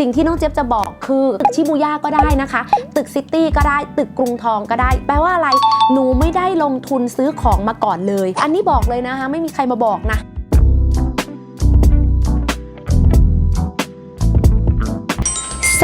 สิ่งที่น้องเจี๊ยบจะบอกคือตึกชิบูย่าก็ได้นะคะ ตึกซิตี้ก็ได้ตึกกรุงทองก็ได้ แปลว่าอะไรหนูไม่ได้ลงทุนซื้อของมาก่อนเลย อันนี้บอกเลยนะคะ ไม่มีใครมาบอกนะ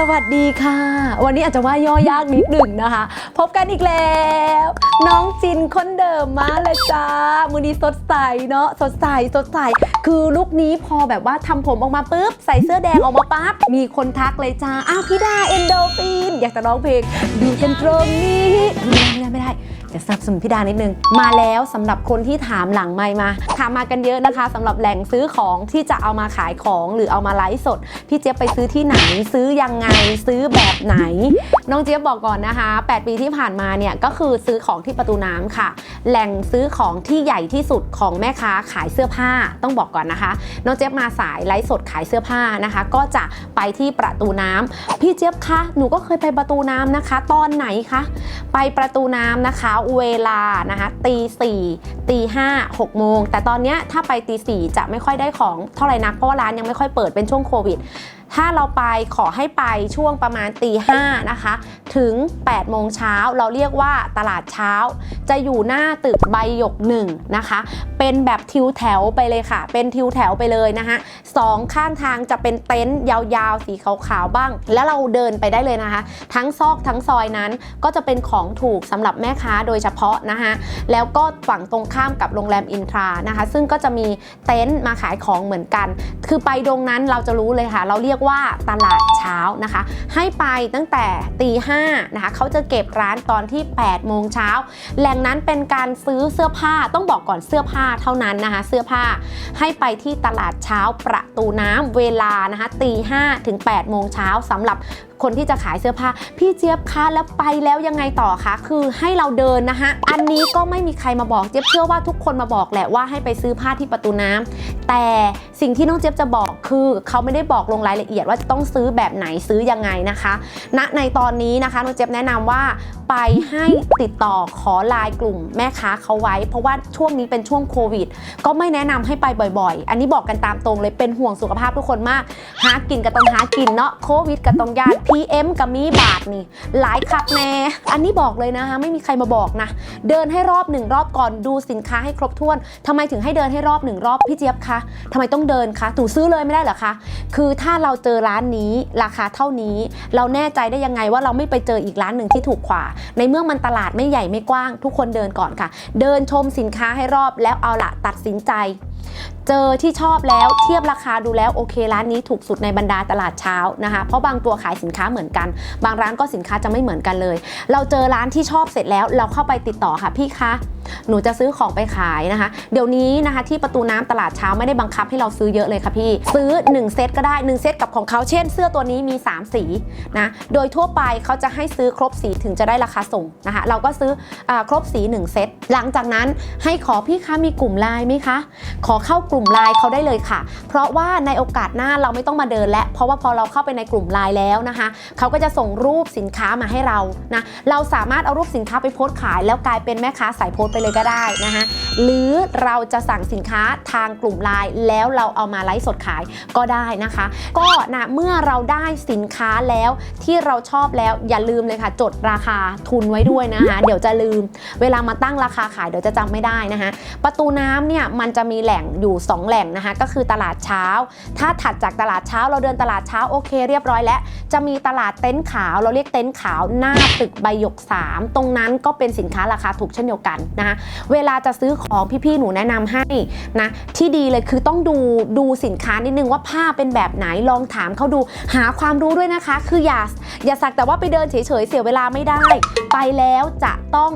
สวัสดีค่ะ วันนี้อาจจะว่าย่อยากนิดหนึ่งนะคะ พบกันอีกแล้ว น้องจินคนเดิมมาเลยจ้า มือนี้สดใสเนาะสดใสสดใสคือลุคนี้พอแบบว่าทำผมออกมาปุ๊บ ใส่เสื้อแดงออกมาปั๊บ มีคนทักเลยจ้าอ้าวพี่ดาเอนโดฟิน อยากจะร้องเพลง ดูกันตรงนี้ไม่ได้ไม่ได้ ไม่ได้จะสนับสนุนพี่ดานิดนึง มาแล้วสำหรับคนที่ถามหลังไมมา ถามมากันเยอะนะคะสำหรับแหล่งซื้อของที่จะเอามาขายของหรือเอามาไลฟ์สด พี่เจี๊ยบไปซื้อที่ไหน ซื้อยังไงซื้อแบบไหน น้องเจี๊ยบบอกก่อนนะคะ 8 ปีที่ผ่านมาเนี่ยก็คือซื้อของที่ประตูน้ำค่ะ แหล่งซื้อของที่ใหญ่ที่สุดของแม่ค้าขายเสื้อผ้าต้องบอกก่อนนะคะ น้องเจี๊ยบมาสายไลฟ์สดขายเสื้อผ้านะคะ ก็จะไปที่ประตูน้ำพี่เจี๊ยบคะหนูก็เคยไปประตูน้ำนะคะ ตอนไหนคะไปประตูน้ำนะคะเวลานะคะตีสี่ตีห้าหกโมงแต่ตอนนี้ถ้าไปตีสี่จะไม่ค่อยได้ของเท่าไหร่นักเพราะว่าร้านยังไม่ค่อยเปิดเป็นช่วงโควิด ถ้าเราไปขอให้ไปช่วงประมาณตีห้านะคะ ถึง 8 โมงเช้าเราเรียกว่าตลาดเช้า จะอยู่หน้าตึกใบหยกหนึ่งนะคะ เป็นแบบทิวแถวไปเลยค่ะ เป็นทิวแถวไปเลยนะคะสองข้างทางจะเป็นเต็นท์ยาวๆ สีขาวๆบ้าง แล้วเราเดินไปได้เลยนะคะ ทั้งซอกทั้งซอยนั้นก็จะเป็นของถูกสำหรับแม่ค้าโดยเฉพาะนะคะแล้วก็ฝั่งตรงข้ามกับโรงแรมอินทรานะคะ ซึ่งก็จะมีเต็นท์มาขายของเหมือนกัน คือไปตรงนั้นเราจะรู้เลยค่ะ เราเรียกว่าตลาดเช้านะคะ ให้ไปตั้งแต่ตีห้านะคะเขาจะเก็บร้านตอนที่8โมงเช้าแหล่งนั้นเป็นการซื้อเสื้อผ้าต้องบอกก่อนเสื้อผ้าเท่านั้นนะคะ เสื้อผ้าให้ไปที่ตลาดเช้าประตูน้ำเวลานะคะตีห้าถึง8โมงเช้าสำหรับ คนที่จะขายเสื้อผ้า พี่เจี๊ยบคะแล้วไปแล้วยังไงต่อคะ คือให้เราเดินนะคะ อันนี้ก็ไม่มีใครมาบอกเจี๊ยบเชื่อว่าทุกคนมาบอกแหละว่าให้ไปซื้อผ้าที่ประตูน้ำแต่สิ่งที่น้องเจี๊ยบจะบอกคือเขาไม่ได้บอกลงรายละเอียดว่าจะต้องซื้อแบบไหนซื้อยังไงนะคะณในตอนนี้นะคะน้องเจี๊ยบแนะนำว่า ไปให้ติดต่อขอไลน์กลุ่มแม่ค้าเขาไว้ เพราะว่าช่วงนี้เป็นช่วงโควิด ก็ไม่แนะนำให้ไปบ่อย ๆ อันนี้บอกกันตามตรงเลยเป็นห่วงสุขภาพทุกคนมาก หากินก็ต้องหากินเนาะโควิดก็ต้องยาน PM กับมีบาทนี่ หลายคักแน่อันนี้บอกเลยนะคะไม่มีใครมาบอกนะ เดินให้รอบหนึ่งรอบก่อนดูสินค้าให้ครบถ้วนทำไมถึงให้เดินให้รอบหนึ่งรอบพี่เจี๊ยบคะทำไมต้องเดินคะถูซื้อเลยไม่ได้เหรอคะคือถ้าเราเจอร้านนี้ราคาเท่านี้ เราแน่ใจได้ยังไงว่าเราไม่ไปเจออีกร้านหนึ่งที่ถูกกว่าในเมื่อมันตลาดไม่ใหญ่ไม่กว้าง ทุกคนเดินก่อนค่ะ เดินชมสินค้าให้รอบแล้วเอาละตัดสินใจ เจอที่ชอบแล้วเทียบราคาดูแล้วโอเคร้านนี้ถูกสุดในบรรดาตลาดเช้านะคะเพราะบางตัวขายสินค้าเหมือนกัน บางร้านก็สินค้าจะไม่เหมือนกันเลย เราเจอร้านที่ชอบเสร็จแล้วเราเข้าไปติดต่อค่ะพี่คะหนูจะซื้อของไปขายนะคะ เดี๋ยวนี้นะคะที่ประตูน้ำตลาดเช้าไม่ได้บังคับให้เราซื้อเยอะเลยค่ะพี่ ซื้อ 1 เซตก็ได้ 1 เซตกับของเขาเช่น เสื้อตัวนี้มี 3 สีนะ โดยทั่วไปเขาจะให้ซื้อครบสีถึงจะได้ราคาส่งนะคะ เราก็ซื้ออครบสี 1 เซต หลังจากนั้นให้ขอพี่คะมีกลุ่มไลน์ไหมคะ ขอเข้ากลุ่มไลน์เขาได้เลยค่ะ เพราะว่าในโอกาสหน้าเราไม่ต้องมาเดินแล้วเพราะว่าพอเราเข้าไปในกลุ่มไลน์แล้วนะคะเขาก็จะส่งรูปสินค้ามาให้เรานะเราสามารถเอารูปสินค้าไปโพสต์ขาย แล้วกลายเป็นแม่ค้าสายโพสต์ไปเลยก็ได้นะคะหรือเราจะสั่งสินค้าทางกลุ่มไลน์แล้วเราเอามาไลฟ์สดขายก็ได้นะคะ ก็นะเมื่อเราได้สินค้าแล้วที่เราชอบแล้วอย่าลืมเลยค่ะ จดราคาทุนไว้ด้วยนะคะ เดี๋ยวจะลืม เวลามาตั้งราคาขายเดี๋ยวจะจำไม่ได้นะคะประตูน้ำเนี่ยมันจะมีแหล่งอยู่2 แหล่งนะคะก็คือตลาดเช้า ถ้าถัดจากตลาดเช้าเราเดินตลาดเช้าโอเคเรียบร้อยแล้ว จะมีตลาดเต็นท์ขาว เราเรียกเต็นท์ขาวหน้าตึกใบหยก 3 ตรงนั้นก็เป็นสินค้าราคาถูกเช่นเดียวกันนะคะเวลาจะซื้อของพี่ๆหนูแนะนำให้นะที่ดีเลยคือต้องดูดูสินค้านิดนึงว่าผ้าเป็นแบบไหนลองถามเขาดูหาความรู้ด้วยนะคะ คืออย่าอย่าสักแต่ว่าไปเดินเฉยๆเสียเวลาไม่ได้ ไปแล้วจะต้อง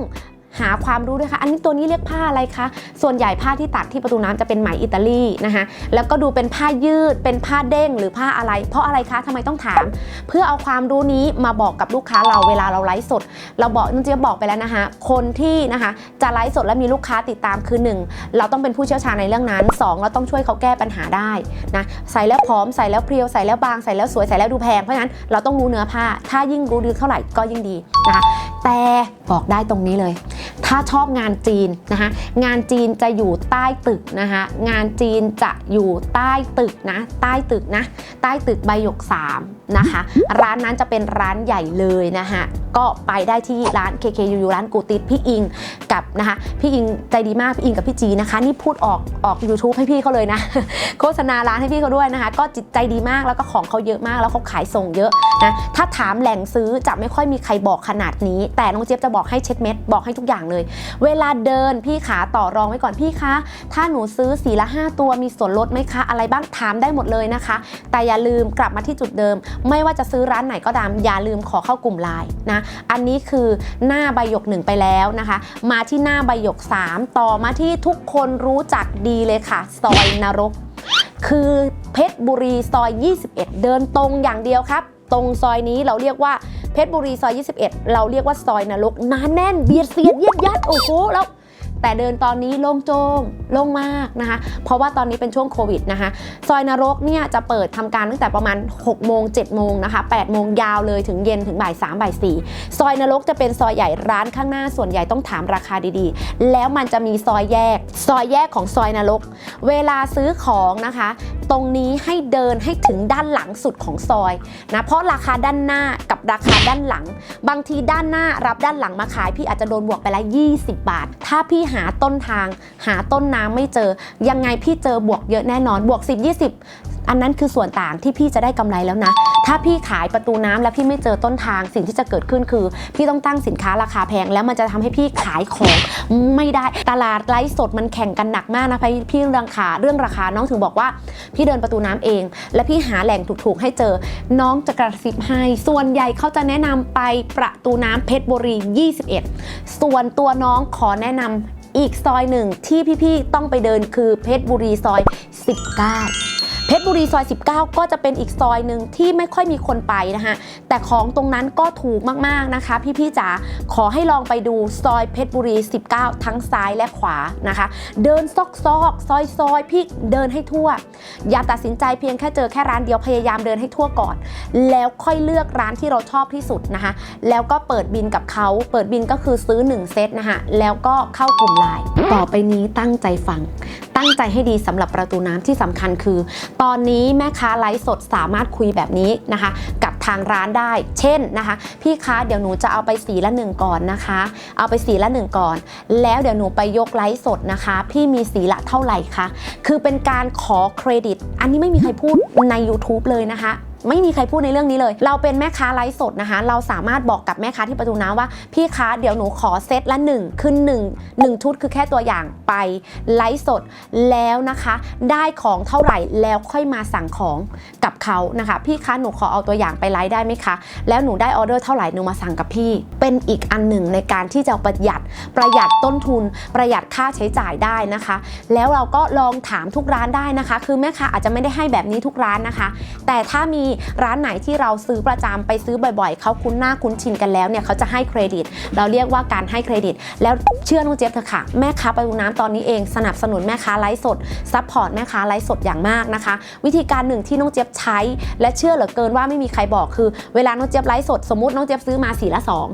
หาความรู้ด้วยค่ะ อันนี้ตัวนี้เรียกผ้าอะไรคะ ส่วนใหญ่ผ้าที่ตักที่ประตูน้ำจะเป็นไหมอิตาลีนะคะ แล้วก็ดูเป็นผ้ายืด เป็นผ้าเด้งหรือผ้าอะไร เพราะอะไรคะทำไมต้องถาม เพื่อเอาความรู้นี้มาบอกกับลูกค้าเราเวลาเราไลฟ์สด เราบอกนุ่นจี๊ยบบอกไปแล้วนะคะ คนที่นะคะจะไลฟ์สดและมีลูกค้าติดตามคือ 1 เราต้องเป็นผู้เชี่ยวชาญในเรื่องนั้น 2 เราต้องช่วยเขาแก้ปัญหาได้นะใส่แล้วพร้อมใส่แล้วเพรียวใส่แล้วบางใส่แล้วสวยใส่แล้วดูแพงเพราะฉะนั้นเราต้องรู้เนื้อผ้า ถ้ายิ่งรู้ดีเท่าไหร่ก็ยิ่งดีนะคะ แต่บอกได้ตรงนี้เลย ถ้าชอบงานจีนนะคะงานจีนจะอยู่ใต้ตึกนะคะงานจีนจะอยู่ใต้ตึกนะใต้ตึกนะใต้ตึกใบหยก3นะคะร้านนั้นจะเป็นร้านใหญ่เลยนะคะก็ไปได้ที่ร้าน KKUU ร้านกูติดพี่อิงกับนะคะพี่อิงใจดีมากพี่อิงกับพี่จีนะคะ นี่พูดออกออก YouTube ให้พี่เขาเลยนะ โฆษณาร้านให้พี่เขาด้วยนะคะ ก็จิตใจดีมากแล้วก็ของเขาเยอะมากแล้วเขาขายส่งเยอะนะถ้าถามแหล่งซื้อจะไม่ค่อยมีใครบอกขนาดนี้แต่น้องเจี๊ยบจะบอกให้เช็ดเม็ดบอกให้ทุกอย่างเลย เวลาเดินพี่ขาต่อรองไว้ก่อนพี่คะถ้าหนูซื้อสีละ 5 ตัวมีส่วนลดไหมคะ อะไรบ้างถามได้หมดเลยนะคะ แต่อย่าลืมกลับมาที่จุดเดิม ไม่ว่าจะซื้อร้านไหนก็ตามอย่าลืมขอเข้ากลุ่มไลน์นะอันนี้คือหน้าใบหยกหนึ่งไปแล้วนะคะ มาที่หน้าใบหยก 3 ต่อมาที่ทุกคนรู้จักดีเลยค่ะซอยนรก คือเพชรบุรีซอย 21 เดินตรงอย่างเดียวครับ ตรงซอยนี้เราเรียกว่าเพชรบุรีซอย 21 เราเรียกว่าซอยนรกหนาแน่นเบียดเสียดเยียดยัดโอ้โหแล้วแต่เดินตอนนี้โล่งโจงโล่งมากนะคะ เพราะว่าตอนนี้เป็นช่วงโควิดนะคะ ซอยนรกเนี่ยจะเปิดทำการตั้งแต่ประมาณ 6 โมง 7 โมงนะคะ 8 โมงยาวเลยถึงเย็นถึงบ่าย3บ่าย4ซอยนรกจะเป็นซอยใหญ่ร้านข้างหน้าส่วนใหญ่ต้องถามราคาดีๆ แล้วมันจะมีซอยแยก ซอยแยกของซอยนรก เวลาซื้อของนะคะตรงนี้ให้เดินให้ถึงด้านหลังสุดของซอยนะเพราะราคาด้านหน้ากับราคาด้านหลัง บางทีด้านหน้ารับด้านหลังมาขาย พี่อาจจะโดนบวกไปละ20 บาท ถ้าพี่หาต้นทาง หาต้นน้ำไม่เจอ ยังไงพี่เจอบวกเยอะแน่นอนบวก 10 20 อันนั้นคือส่วนต่างที่พี่จะได้กำไรแล้วนะ ถ้าพี่ขายประตูน้ำแล้วพี่ไม่เจอต้นทางสิ่งที่จะเกิดขึ้นคือ พี่ต้องตั้งสินค้าราคาแพง แล้วมันจะทำให้พี่ขายของไม่ได้ตลาดไลฟ์สดมันแข่งกันหนักมากนะพี่พี่เรื่องราคาเรื่องราคาน้องถึงบอกว่า พี่เดินประตูน้ำเอง และพี่หาแหล่งถูกๆ ให้เจอน้องจะกระซิบให้ ส่วนใหญ่เขาจะแนะนำไปประตูน้ำเพชรบุรี 21 ส่วนตัวน้องขอแนะนำอีกซอยหนึ่งที่พี่ๆต้องไปเดินคือเพชรบุรีซอย 19 เพชรบุรีซอย 19 ก็จะเป็นอีกซอยหนึ่งที่ไม่ค่อยมีคนไปนะคะแต่ของตรงนั้นก็ถูกมากๆนะคะ พี่ๆจ๋าขอให้ลองไปดูซอยเพชรบุรี 19 ทั้งซ้ายและขวานะคะ เดินซอกซอกซอยซอยพี่เดินให้ทั่ว อย่าตัดสินใจเพียงแค่เจอแค่ร้านเดียวพยายามเดินให้ทั่วก่อน แล้วค่อยเลือกร้านที่เราชอบที่สุดนะคะ แล้วก็เปิดบินกับเขาเปิดบินก็คือซื้อ 1 เซตนะคะแล้วก็เข้ากลุ่มไลน์ต่อไปนี้ตั้งใจฟังตั้งใจให้ดีสำหรับประตูน้ำที่สำคัญคือ ตอนนี้แม่ค้าไลฟ์สดสามารถคุยแบบนี้นะคะ กับทางร้านได้ เช่นนะคะ พี่คะเดี๋ยวหนูจะเอาไปสีละหนึ่งก่อนนะคะ เอาไปสีละหนึ่งก่อน แล้วเดี๋ยวหนูไปยกไลฟ์สดนะคะ พี่มีสีละเท่าไหร่คะคือเป็นการขอเครดิต อันนี้ไม่มีใครพูดใน YouTube เลยนะคะ ไม่มีใครพูดในเรื่องนี้เลย เราเป็นแม่ค้าไลฟ์สดนะคะ เราสามารถบอกกับแม่ค้าที่ประตูน้ำว่า พี่คะเดี๋ยวหนูขอเซตละ1คือ1 1 ชุดคือแค่ตัวอย่างไปไลฟ์สดแล้วนะคะ ได้ของเท่าไหร่แล้วค่อยมาสั่งของกับเขานะคะ พี่คะหนูขอเอาตัวอย่างไปไลฟ์ได้ไหมคะ แล้วหนูได้ออเดอร์เท่าไหร่หนูมาสั่งกับพี่ เป็นอีกอันหนึ่งในการที่จะประหยัดประหยัดต้นทุน ประหยัดค่าใช้จ่ายได้นะคะ แล้วเราก็ลองถามทุกร้านได้นะคะ คือแม่ค้าอาจจะไม่ได้ให้แบบนี้ทุกร้านนะคะ แต่ถ้ามีร้านไหนที่เราซื้อประจำไปซื้อบ่อยๆ เขาคุ้นหน้าคุ้นชินกันแล้วเนี่ยเขาจะให้เครดิต เราเรียกว่าการให้เครดิต แล้วเชื่อน้องเจี๊ยบเถอะค่ะ แม่ค้าประตูน้ำตอนนี้เองสนับสนุนแม่ค้าไลฟ์สดซัพพอร์ตแม่ค้าไลฟ์สดอย่างมากนะคะ วิธีการหนึ่งที่น้องเจี๊ยบใช้ และเชื่อเหลือเกินว่าไม่มีใครบอกคือเวลาน้องเจี๊ยบไลฟ์สดสมมติน้องเจี๊ยบซื้อมาสีละสอง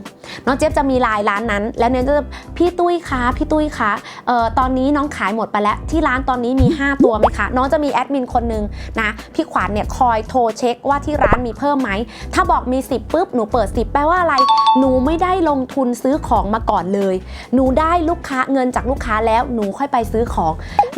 น้องเจี๊ยบจะมีไลน์ร้านนั้น แล้วเนี่ยจะพี่ตุ้ยคะพี่ตุ้ยคะเอ่อตอนนี้น้องขายหมดไปแล้วที่ร้านตอนนี้มี 5 ตัวไหมคะ น้องจะมีแอดมินคนหนึ่งนะพี่ขวัญเนี่ยคอยโทรเช็คว่าที่ร้านมีเพิ่มไหม ถ้าบอกมี 10ปุ๊บหนูเปิด 10 แปลว่าอะไร หนูไม่ได้ลงทุนซื้อของมาก่อนเลย หนูได้ลูกค้าเงินจากลูกค้าแล้วหนูค่อยไปซื้อของ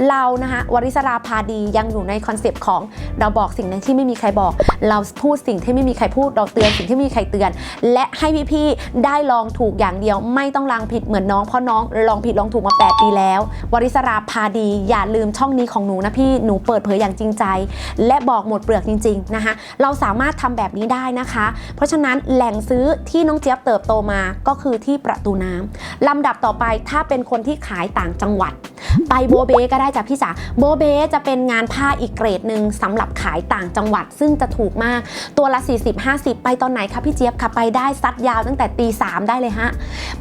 เรานะคะวริศราพาดียังอยู่ในคอนเซปต์ของเราบอกสิ่งที่ไม่มีใครบอก เราพูดสิ่งที่ไม่มีใครพูดเราเตือนสิ่งที่ไม่มีใครเตือน และให้พี่ๆได้ลองถูกอย่างเดียว ไม่ต้องลองผิดเหมือนน้องเพราะน้องลองผิดลองถูกมา 8 ปีแล้ว วริศราพาดีอย่าลืมช่องนี้ของหนูนะพี่หนูเปิดเผยอย่างจริงใจ และบอกหมดเปลือกจริงๆนะคะเราสามารถทำแบบนี้ได้นะคะ เพราะฉะนั้นแหล่งซื้อที่น้องเจี๊ยบเติบโตมาก็คือที่ประตูน้ำลำดับต่อไปถ้าเป็นคนที่ขายต่างจังหวัด ไปโบเบก็ได้จ้ะพี่จ๋าโบเบจะเป็นงานผ้าอีกเกรดหนึ่งสำหรับขายต่างจังหวัด ซึ่งจะถูกมากตัวละ 40 50 ไปตอนไหนคะพี่เจี๊ยบคะไปได้ซัดยาวตั้งแต่ตีสามได้เลยฮะ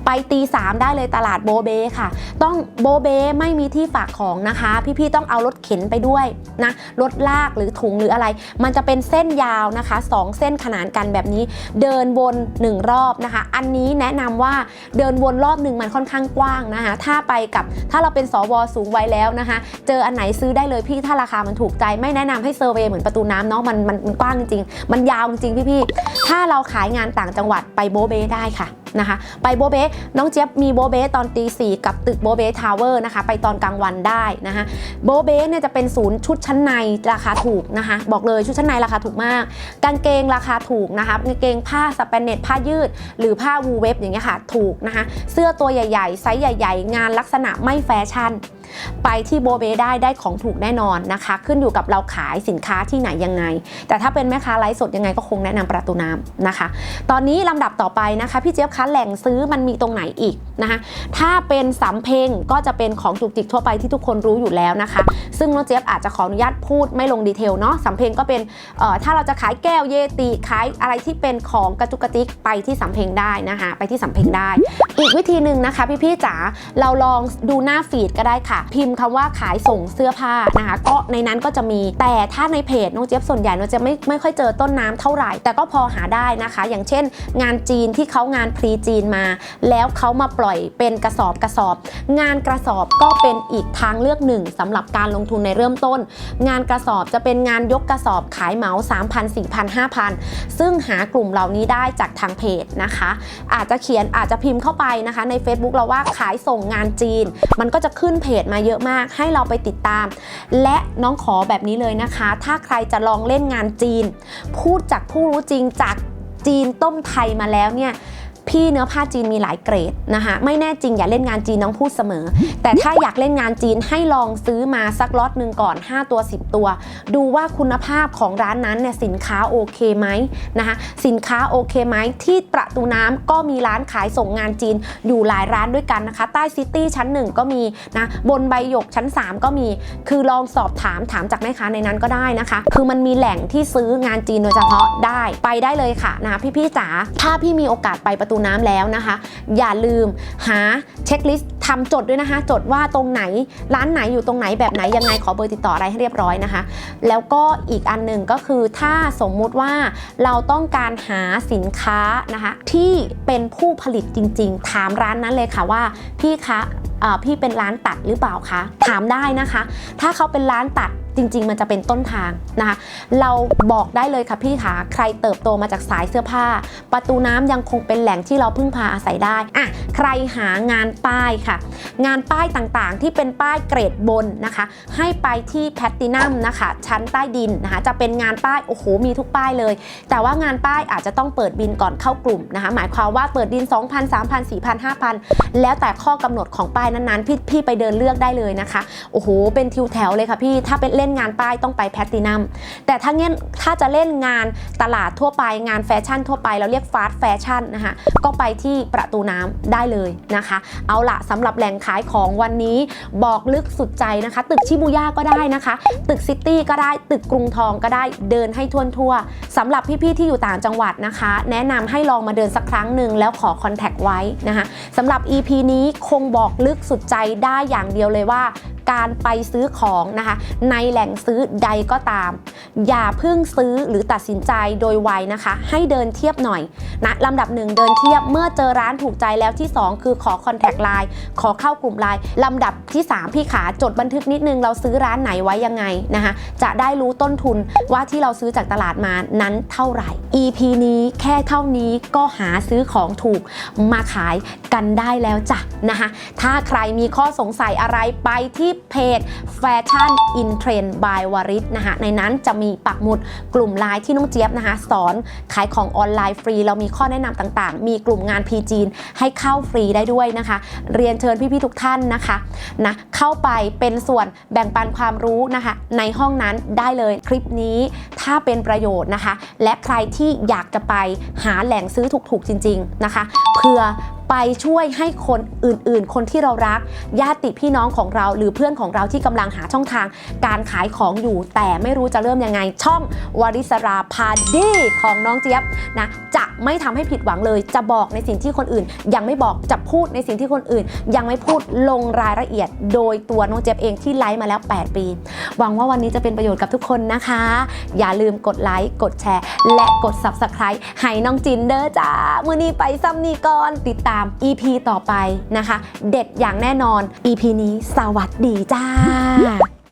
ไปตีสามได้เลยตลาดโบเบค่ะ ต้องโบเบไม่มีที่ฝากของนะคะ พี่ๆต้องเอารถเข็นไปด้วยนะรถลากหรือถุงหรืออะไร มันจะเป็นเส้นยาวนะคะสองเส้นขนานกันแบบนี้ เดินวนหนึ่งรอบนะคะ อันนี้แนะนำว่าเดินวนรอบหนึ่งมันค่อนข้างกว้างนะคะ ถ้าไปกับถ้าเราเป็นสวสูงวัยแล้วนะคะ เจออันไหนซื้อได้เลยพี่ถ้าราคามันถูกใจไม่แนะนำให้เซอร์เวย์เหมือนประตูน้ำเนาะมันมันกว้างจริงๆ มันยาวจริงๆพี่ๆถ้าเราขายงานต่างจังหวัดไปโบเบได้ค่ะนะคะ ไปโบเบน้องเจี๊ยบมีโบเบตอนตีสี่กับตึกโบเบทาวเวอร์นะคะไปตอนกลางวันได้นะคะโบเบเนี่ยจะเป็นศูนย์ชุดชั้นในราคาถูกนะคะ บอกเลยชุดชั้นในราคาถูกมาก กางเกงราคาถูกนะคะกางเกงผ้าสแปนเนตผ้ายืด หรือผ้าวูเว็บอย่างเงี้ยค่ะถูกนะคะ เสื้อตัวใหญ่ ๆ ไซส์ใหญ่ ๆ งานลักษณะไม่แฟชั่น ไปที่โบเบได้ได้ของถูกแน่นอนนะคะ ขึ้นอยู่กับเราขายสินค้าที่ไหนยังไง แต่ถ้าเป็นแม่ค้าไลฟ์สดยังไงก็คงแนะนำประตูน้ำนะคะ ตอนนี้ลำดับต่อไปนะคะ พี่เจี๊ยบคะแหล่งซื้อมันมีตรงไหนอีกนะคะ ถ้าเป็นสำเพ็งก็จะเป็นของจุกจิกทั่วไปที่ทุกคนรู้อยู่แล้วนะคะ ซึ่งน้องเจี๊ยบอาจจะขออนุญาตพูดไม่ลงดีเทลเนาะสำเพ็งก็เป็นถ้าเราจะขายแก้วเยติขายอะไรที่เป็นของกระจุกกระติกไปที่สำเพ็งได้นะคะ ไปที่สำเพ็งได้ อีกวิธีหนึ่งนะคะพี่ๆจ๋าเราลองดูหน้าฟีดก็ได้ค่ะพิมพ์คำว่าขายส่งเสื้อผ้านะคะก็ในนั้นก็จะมีแต่ถ้าในเพจน้องเจี๊ยบส่วนใหญ่เราจะไม่ไม่ค่อยเจอต้นน้ำเท่าไหร่ แต่ก็พอหาได้นะคะ อย่างเช่น งานจีนที่เขางานพรีจีนมา แล้วเขามาปล่อยเป็นกระสอบกระสอบ งานกระสอบก็เป็นอีกทางเลือกหนึ่งสำหรับการลงทุนในเริ่มต้น งานกระสอบจะเป็นงานยกกระสอบขายเหมา3,000 4,000 5,000 ซึ่งหากลุ่มเหล่านี้ได้จากทางเพจนะคะ อาจจะเขียนอาจจะพิมพ์เข้าไปนะคะ ใน Facebook เราว่าขายส่งงานจีน มันก็จะขึ้นเพจมาเยอะมาก ให้เราไปติดตาม และน้องขอแบบนี้เลยนะคะ ถ้าใครจะลองเล่นงานจีน พูดจากผู้รู้จริงจากจีนต้มไทยมาแล้วเนี่ย พี่เนื้อผ้าจีนมีหลายเกรดนะคะไม่แน่จริงอย่าเล่นงานจีนน้องพูดเสมอ แต่ถ้าอยากเล่นงานจีนให้ลองซื้อมาสักล็อตหนึ่งก่อน 5 ตัว 10 ตัว ดูว่าคุณภาพของร้านนั้นเนี่ยสินค้าโอเคไหมนะคะสินค้าโอเคไหมที่ประตูน้ำก็มีร้านขายส่งงานจีนอยู่หลายร้านด้วยกันนะคะ ใต้ซิตี้ชั้น 1 ก็มีนะบนใบหยกชั้น 3 ก็มี คือลองสอบถามถามจากแม่ค้าในนั้นก็ได้นะคะ คือมันมีแหล่งที่ซื้องานจีนโดยเฉพาะได้ไปได้เลยค่ะนะพี่ๆจ๋าถ้าพี่มีโอกาสไปประตูน้ำแล้วนะคะ อย่าลืมหาเช็คลิสต์ทำจดด้วยนะคะ จดว่าตรงไหนร้านไหนอยู่ตรงไหนแบบไหนยังไงขอเบอร์ติดต่ออะไรให้เรียบร้อยนะคะ แล้วก็อีกอันหนึ่งก็คือถ้าสมมุติว่าเราต้องการหาสินค้านะคะที่เป็นผู้ผลิตจริง ๆ ถามร้านนั้นเลยค่ะว่าพี่คะพี่เป็นร้านตัดหรือเปล่าคะ ถามได้นะคะ ถ้าเขาเป็นร้านตัดจริง ๆ มันจะเป็นต้นทางนะคะ เราบอกได้เลยค่ะพี่คะใครเติบโตมาจากสายเสื้อผ้า ประตูน้ำยังคงเป็นแหล่งที่เราพึ่งพาอาศัยได้อะใครหางานป้ายค่ะ งานป้ายต่างๆ ที่เป็นป้ายเกรดบนนะคะ ให้ไปที่แพตตินัมนะคะ ชั้นใต้ดินนะคะ จะเป็นงานป้ายโอ้โหมีทุกป้ายเลย แต่ว่างานป้ายอาจจะต้องเปิดบินก่อนเข้ากลุ่มนะคะ หมายความว่าเปิดบิน 2,000 3,000 4,000 5,000 แล้วแต่ข้อกำหนดของป้ายนั้นๆพี่พี่ไปเดินเลือกได้เลยนะคะโอ้โหเป็นทิวแถวเลยค่ะพี่ถ้าเป็นเล่นงานป้ายต้องไปแพตตินัมแต่ถ้าเงี้ยถ้าจะเล่นงานตลาดทั่วไปงานแฟชั่นทั่วไปเราเรียกฟาสต์แฟชั่นนะคะก็ไปที่ประตูน้ำได้เลยนะคะ เอาละสำหรับแหล่งขายของวันนี้บอกลึกสุดใจนะคะ ตึกชิบูย่าก็ได้นะคะ ตึกซิตี้ก็ได้ตึกกรุงทองก็ได้เดินให้ทั่วทั่วสำหรับพี่ๆที่อยู่ต่างจังหวัดนะคะ แนะนำให้ลองมาเดินสักครั้งหนึ่งแล้วขอคอนแทคไว้นะคะสำหรับ EP นี้คงบอกลึกสุดใจได้อย่างเดียวเลยว่า การไปซื้อของนะคะในแหล่งซื้อใดก็ตาม อย่าเพิ่งซื้อหรือตัดสินใจโดยไวนะคะ ให้เดินเทียบหน่อยนะลำดับหนึ่งเดินเทียบเมื่อเจอร้านถูกใจแล้วที่ 2 คือขอคอนแทคไลน์ขอเข้ากลุ่มไลน์ลำดับที่ 3 พี่ขาจดบันทึกนิดนึงเราซื้อร้านไหนไว้ยังไงนะคะจะได้รู้ต้นทุนว่าที่เราซื้อจากตลาดมานั้นเท่าไหร่ EP นี้แค่เท่านี้ก็หาซื้อของถูกมาขายกันได้แล้วจ้ะนะคะถ้าใครมีข้อสงสัยอะไรไปที่เพจ Fashion in Trend by วริศนะคะในนั้นจะมีปักหมุดกลุ่มไลน์ที่น้องเจี๊ยบนะคะสอนขายของออนไลน์ฟรี เรามีข้อแนะนำต่างๆ มีกลุ่มงานพีจีนให้เข้าฟรีได้ด้วยนะคะ เรียนเชิญพี่ๆทุกท่านนะคะนะเข้าไปเป็นส่วนแบ่งปันความรู้นะคะในห้องนั้นได้เลยคลิปนี้ถ้าเป็นประโยชน์นะคะ และใครที่อยากจะไปหาแหล่งซื้อถูกๆจริง ๆนะคะเพื่อ ไปช่วยให้คนอื่นๆ คนที่เรารัก ญาติพี่น้องของเรา หรือเพื่อนของเราที่กำลังหาช่องทาง การขายของอยู่ แต่ไม่รู้จะเริ่มยังไง ช่องวาริสราพาดีของน้องเจี๊ยบนะจะ ไม่ทำให้ผิดหวังเลย จะบอกในสิ่งที่คนอื่น ยังไม่บอกจะพูดในสิ่งที่คนอื่น ยังไม่พูดลงรายละเอียด โดยตัวน้องเจี๊ยบเองที่ไลฟ์มาแล้ว 8 ปี หวังว่าวันนี้จะเป็นประโยชน์กับทุกคนนะคะ อย่าลืมกดไลค์กดแชร์ และกด Subscribe ให้น้องจินเด้อจ้ามือนี้ไปซ้ำนี้ก่อนติดตาม EP ต่อไปนะคะ เด็ดอย่างแน่นอน EP นี้สวัสดีจ้า